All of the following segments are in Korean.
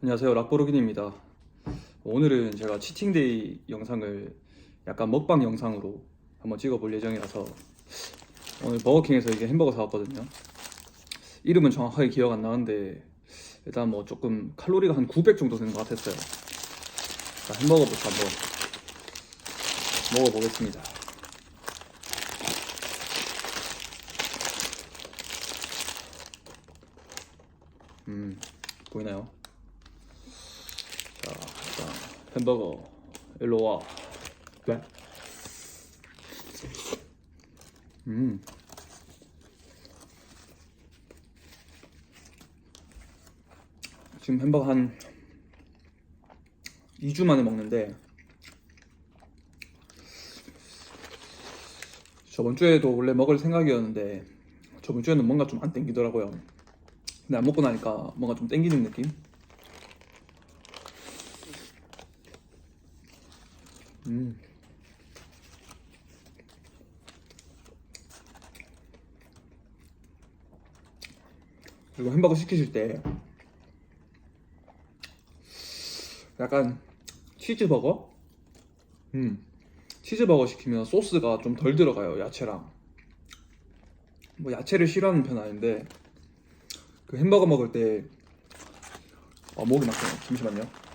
안녕하세요. 락보르긴입니다. 오늘은 제가 치팅데이 영상을 약간 먹방 영상으로 한번 찍어볼 예정이라서 오늘 버거킹에서 이게 햄버거 사왔거든요. 이름은 정확하게 기억 안 나는데 일단 뭐 조금 칼로리가 한 900 정도 되는 것 같았어요. 자, 햄버거부터 한번 먹어보겠습니다. 음 보이나요? 자, 일단 햄버거 일로 와. 네. 음. 지금 햄버거 한 2주 만에 먹는데 저번 주에도 원래 먹을 생각이었는데 저번 주에는 뭔가 좀 안 땡기더라고요. 근데 안 먹고 나니까 뭔가 좀 땡기는 느낌? 음. 그리고 햄버거 시키실 때 약간 치즈버거? 음. 치즈버거 시키면 소스가 좀 덜 들어가요, 야채랑. 뭐 야채를 싫어하는 편 아닌데 그 햄버거 먹을 때 아, 목이 막혀요. 잠시만요.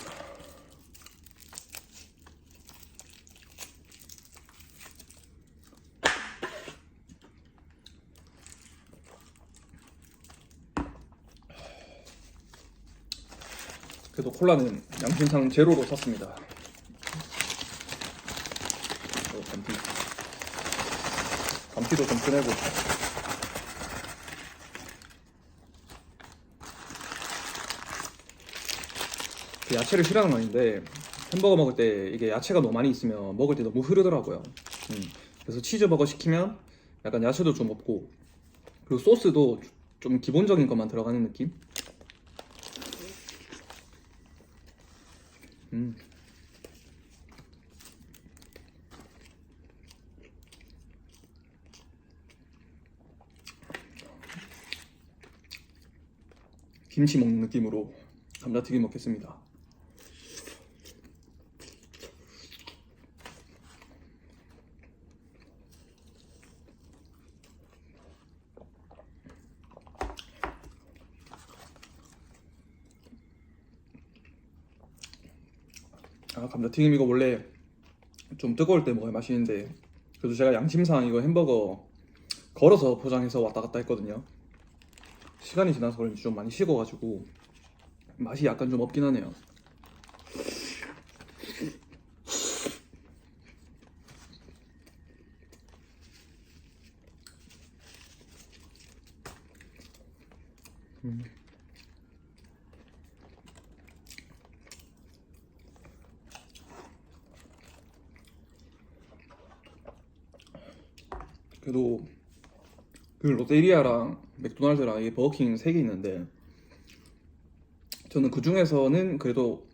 그래도 콜라는 양심상 제로로 샀습니다. 어, 감튀. 감튀도 좀 꺼내고. 그 야채를 싫어하는 건 아닌데 햄버거 먹을 때 이게 야채가 너무 많이 있으면 먹을 때 너무 흐르더라고요. 음. 그래서 치즈버거 시키면 약간 야채도 좀 없고 그리고 소스도 좀 기본적인 것만 들어가는 느낌? 음. 김치 먹는 느낌으로 감자튀김 먹겠습니다. 아 감자튀김 이거 원래 좀 뜨거울 때 먹어야 맛있는데 그래도 제가 양심상 이거 햄버거 걸어서 포장해서 왔다 갔다 했거든요 시간이 지나서 그런지 좀 많이 식어가지고 맛이 약간 좀 없긴 하네요 음. 그래도 그 롯데리아랑 맥도날드랑 이 버거킹 세 개 있는데 저는 그 중에서는 그래도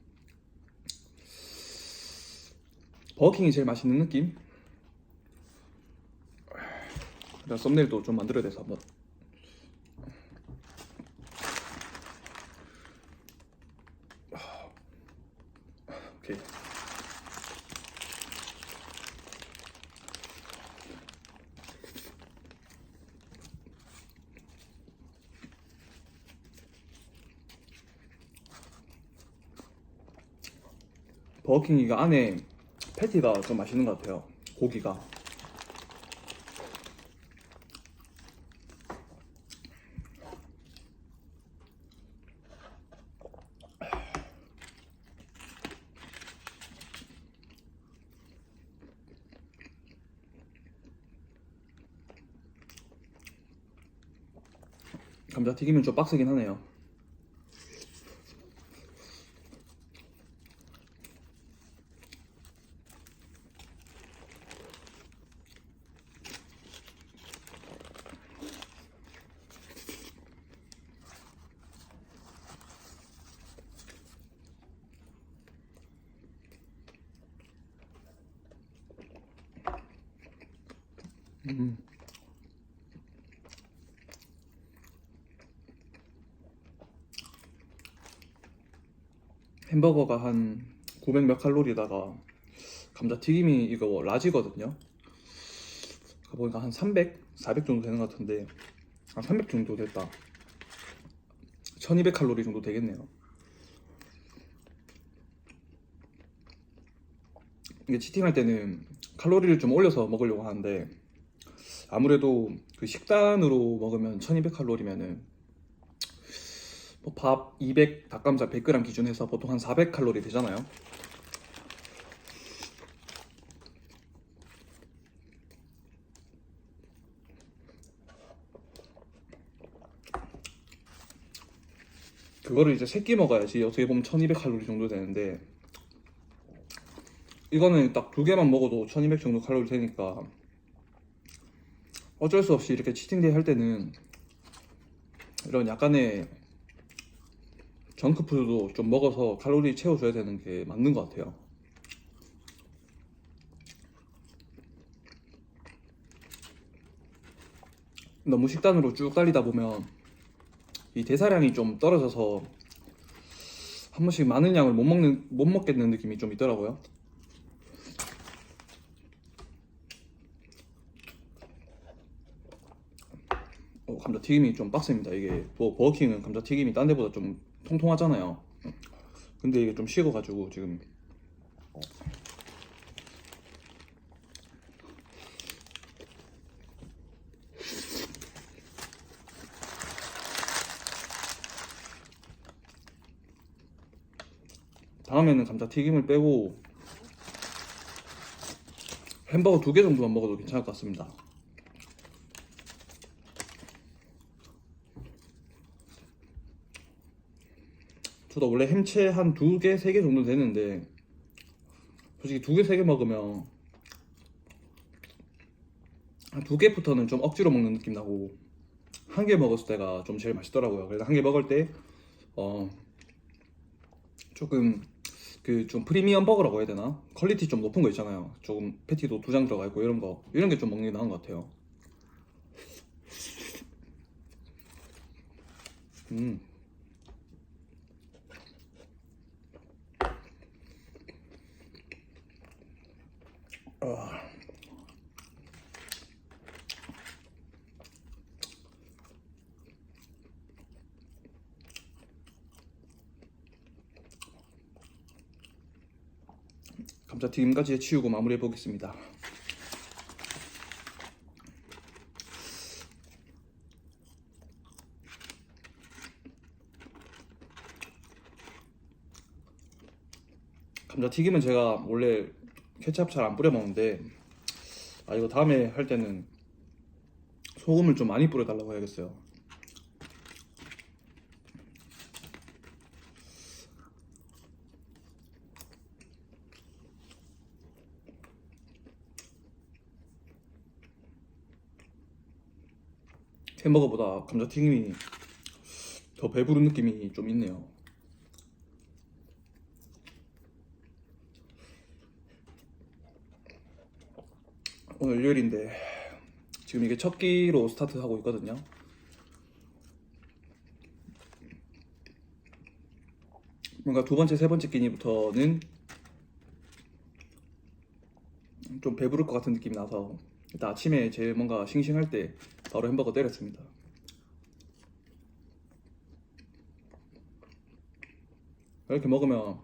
버거킹이 제일 맛있는 느낌? 내가 썸네일도 좀 만들어야 돼서 한번 오케이 버거킹 이가 안에 패티가 좀 맛있는 것 같아요. 고기가. 감자튀김은 좀 빡세긴 하네요. 음. 햄버거가 한 900 몇 칼로리다가 감자튀김이 이거 라지거든요. 보니까 한 300, 400 정도 되는 것 같은데 아, 300 정도 됐다. 1200 칼로리 정도 되겠네요. 이게 치팅할 때는 칼로리를 좀 올려서 먹으려고 하는데 아무래도 그 식단으로 먹으면 1200 칼로리면은 뭐 밥 200, 닭감자 100g 기준해서 보통 한 400 칼로리 되잖아요. 그거를 이제 세끼 먹어야지 어떻게 보면 1200 칼로리 정도 되는데 이거는 딱 두 개만 먹어도 1200 정도 칼로리 되니까 어쩔 수 없이 이렇게 치팅데이 할 때는 이런 약간의 정크푸드도 좀 먹어서 칼로리 채워줘야 되는 게 맞는 것 같아요. 너무 식단으로 쭉 달리다 보면 이 대사량이 좀 떨어져서 한 번씩 많은 양을 못 먹는 못 먹겠는 느낌이 좀 있더라고요. 감자튀김이 좀 빡셉니다. 이게 뭐 버거킹은 감자튀김이 딴 데보다 좀 통통하잖아요. 근데 이게 좀 식어가지고 지금 다음에는 감자튀김을 빼고 햄버거 두 개 정도만 먹어도 괜찮을 것 같습니다. 저도 원래 햄채 한 두 개, 세 개 정도 되는데 솔직히 두 개, 세 개 먹으면 한 두 개부터는 좀 억지로 먹는 느낌 나고 한 개 먹었을 때가 좀 제일 맛있더라고요. 그래서 한 개 먹을 때 어, 조금 그 좀 프리미엄 버거라고 해야 되나? 퀄리티 좀 높은 거 있잖아요. 조금 패티도 두 장 들어가 있고 이런 거 이런 게 좀 먹는 게 나은 것 같아요. 음. 감자튀김까지 치우고 마무리해 보겠습니다. 감자튀김은 제가 원래 케찹 잘 안 뿌려 먹는데 아 이거 다음에 할 때는 소금을 좀 많이 뿌려 달라고 해야겠어요. 햄버거보다 감자튀김이 더 배부른 느낌이 좀 있네요. 오늘 일요일인데 지금 이게 첫 끼로 스타트하고 있거든요. 뭔가 두 번째, 세 번째 끼니부터는 좀 배부를 것 같은 느낌이 나서 일단 아침에 제일 뭔가 싱싱할 때 바로 햄버거 때렸습니다. 이렇게 먹으면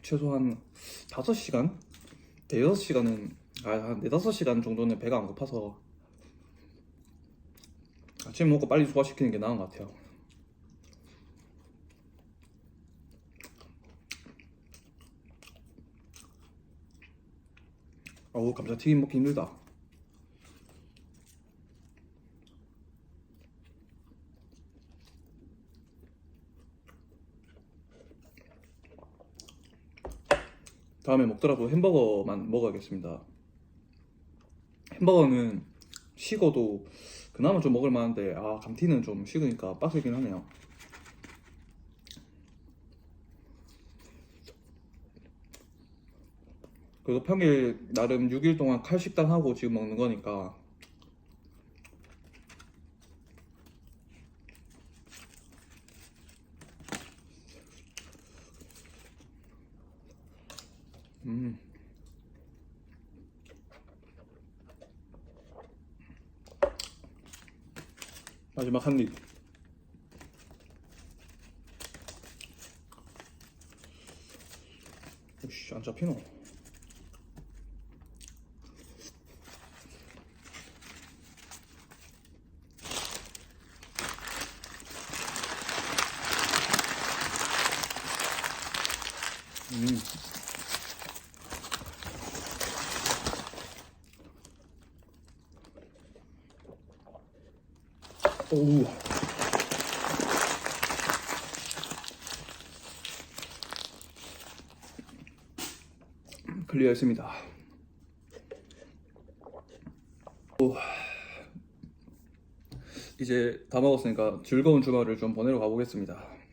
최소한 5시간? 대여섯 시간은 아, 한 네다섯 시간 정도는 배가 안 고파서 아침 먹고 빨리 소화시키는 게 나은 것 같아요. 어우 감자튀김 먹기 힘들다. 다음에 먹더라도 햄버거만 먹어야겠습니다. 햄버거는 식어도 그나마 좀 먹을 만한데 아 감튀는 좀 식으니까 빡세긴 하네요. 그래서 평일 나름 6일 동안 칼식단 하고 지금 먹는 거니까. 음. 마지막 한 입. 오씨 안 잡히노. 음. 오우. 클리어했습니다. 오. 이제 다 먹었으니까 즐거운 주말을 좀 보내러 가보겠습니다.